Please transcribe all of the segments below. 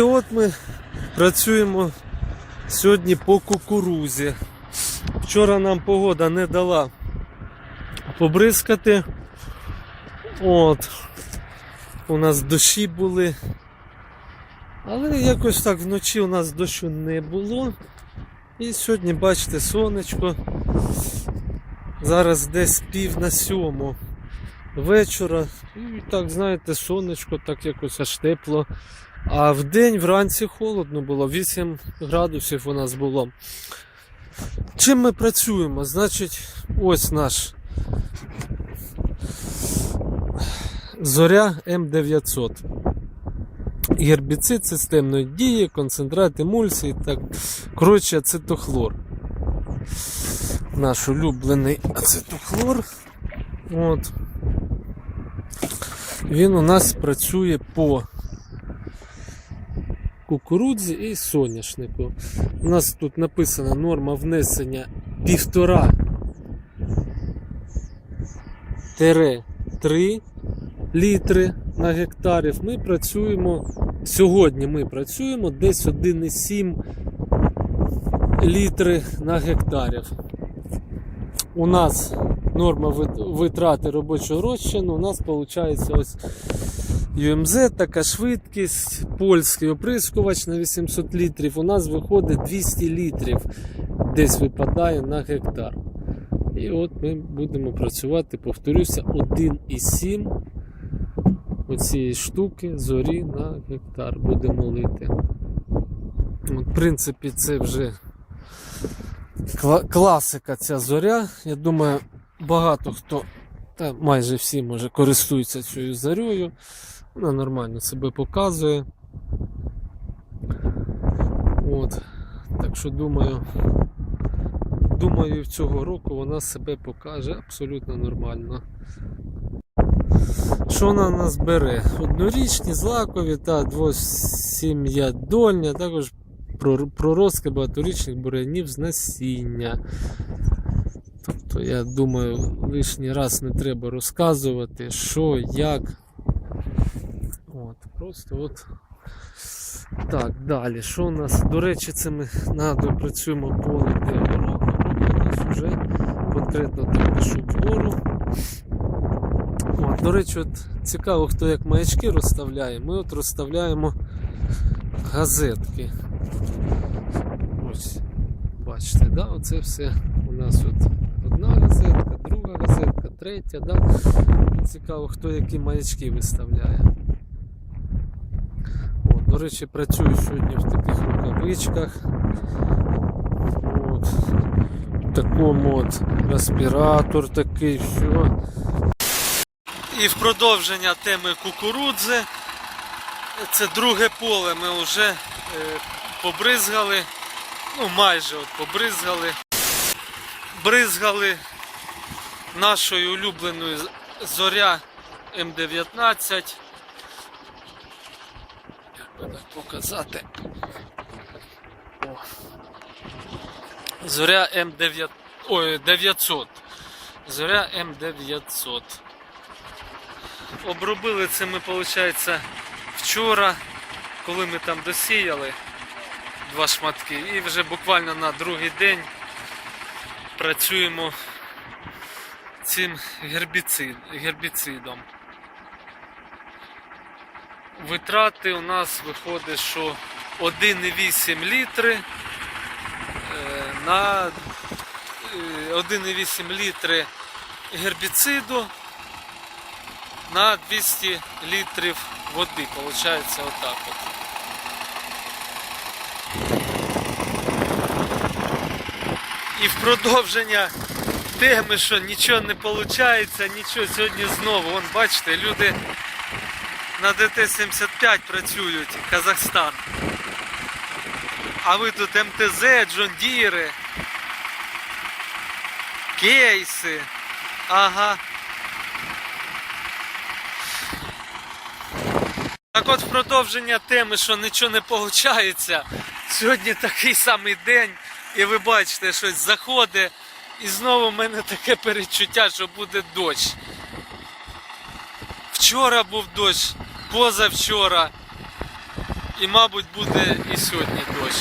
от ми працюємо сьогодні по кукурузі. Вчора нам погода не дала побризкати. От. У нас дощі були. Але якось так вночі у нас дощу не було. І сьогодні, бачите, сонечко. Зараз десь пів на сьому вечора. І так, знаєте, сонечко, так якось аж тепло. А в день вранці холодно було, 8 градусів у нас було. Чим ми працюємо? Значить, ось наш Зоря М900. Гербіцид системної дії, концентрат емульсії, так. Коротше, ацетохлор. Наш улюблений ацетохлор. От. Він у нас працює по кукурудзі і соняшнику. У нас тут написана норма внесення півтора тире 3 літри на гектарів. Ми працюємо сьогодні. Ми працюємо десь 1,7 літри на гектарів. У нас норма витрати робочого розчину. У нас виходить ось UMZ, така швидкість, польський оприскувач на 800 літрів. У нас виходить 200 літрів, десь випадає на гектар. І от ми будемо працювати, повторюся, 1,7 оцієї штуки зорі на гектар будемо лити. От, в принципі, це вже кла- класика ця зоря. Я думаю, багато хто, та майже всі може користуються цією зорею. Вона нормально себе показує. От. Так що думаю, думаю, цього року вона себе покаже абсолютно нормально. Що вона нас бере? Однорічні, злакові та двосім'я дольня, також прор- проростки багаторічних бурянів з насіння. Тобто, я думаю, лишній раз не треба розказувати, що, як. От, просто от. Так, далі. Що у нас? До речі, це ми працюємо поле де. У нас вже конкретно так пишу. От, до речі, от цікаво, хто як маячки розставляє. Ми от розставляємо газетки. Ось, бачите, да? оце все у нас от газетка, друга газетка, третя. Да? Цікаво, хто які маячки виставляє. От, до речі, працюю сьогодні в таких рукавичках. От. В такому от респіратор такий, все. І в продовження теми кукурудзи. Це друге поле ми вже е, побризгали. Ну, майже от побризгали. Бризгали нашою улюбленою зоря М19. Як би так показати? О. Зоря М9. Ой, 900. Зоря М900. Обробили це ми, виходить, вчора, коли ми там досіяли два шматки. І вже буквально на другий день працюємо цим гербіцид, гербіцидом. Витрати у нас виходить, що 1,8 літри е, на е, 1,8 літри гербіциду на 200 літрів води. Получається отак от. І в продовження теми, що нічого не виходить, нічого сьогодні знову. Вон, бачите, люди на ДТ-75 працюють, Казахстан. А ви тут МТЗ, Джон Діри, кейси. Ага. Так от в продовження теми, що нічого не виходить. Сьогодні такий самий день, і ви бачите, щось заходить, і знову в мене таке перечуття, що буде дощ. Вчора був дощ, позавчора. І, мабуть, буде і сьогодні дощ.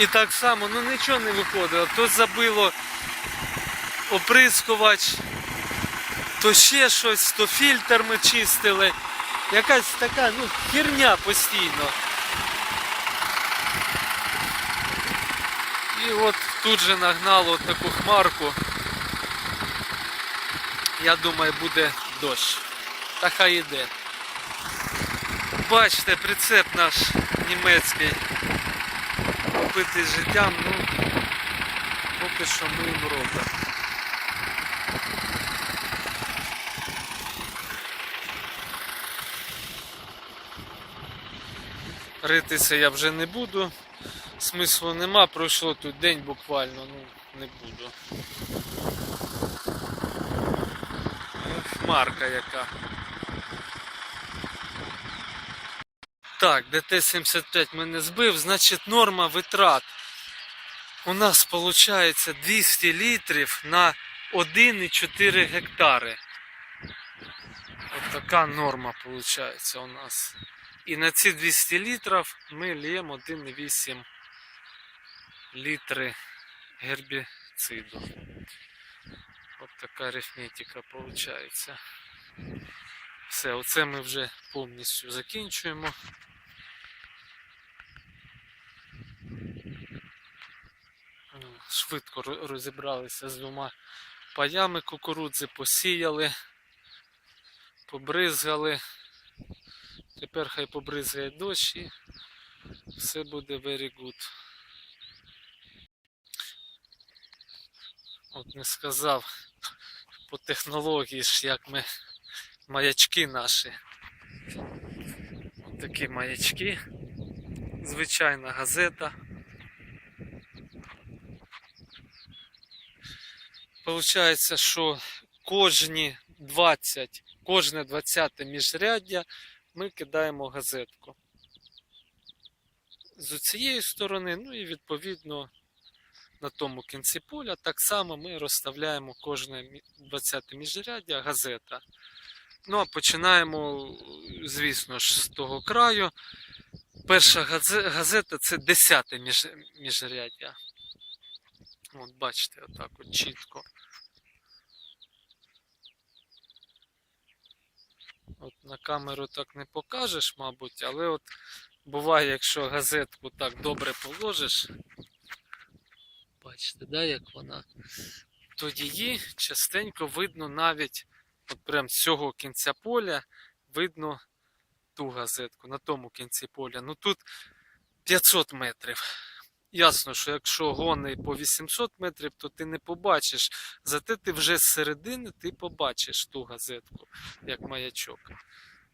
І так само, ну нічого не виходило. То забило оприскувач, то ще щось, то фільтр ми чистили. Якась така, ну, херня постійно. І от тут же нагнало таку хмарку. Я думаю, буде дощ. Та хай іде. Бачите, прицеп наш німецький. Побитий життям, ну поки що ми їм робимо. Ритися я вже не буду. Смислу нема, пройшло тут день буквально, ну не буду. Ну, Хмарка яка. Так, ДТ-75 мене збив, значить норма витрат. У нас виходить 200 літрів на 1,4 гектари. От така норма виходить у нас. І на ці 200 літрів ми лємо 1,8 літри гербіциду. От така арифметика виходить. Все, оце ми вже повністю закінчуємо. Швидко розібралися з двома паями кукурудзи, посіяли, побризгали. Тепер хай побризгає дощ і все буде very good. От не сказав по технології ж, як ми маячки наші. От такі маячки. Звичайна газета. Получається, що кожні 20, кожне 20 міжряддя ми кидаємо газетку. З цієї сторони, ну і відповідно на тому кінці поля так само ми розставляємо кожне мі- 20 міжряддя газета. Ну а починаємо, звісно ж, з того краю. Перша газета це 10 між, міжряддя. От бачите, отак от чітко. От на камеру так не покажеш, мабуть, але от буває, якщо газетку так добре положиш, бачите, да, як вона, то її частенько видно навіть от прям з цього кінця поля видно ту газетку на тому кінці поля. Ну тут 500 метрів. Ясно, що якщо гони по 800 метрів, то ти не побачиш. Зате ти вже з середини ти побачиш ту газетку, як маячок.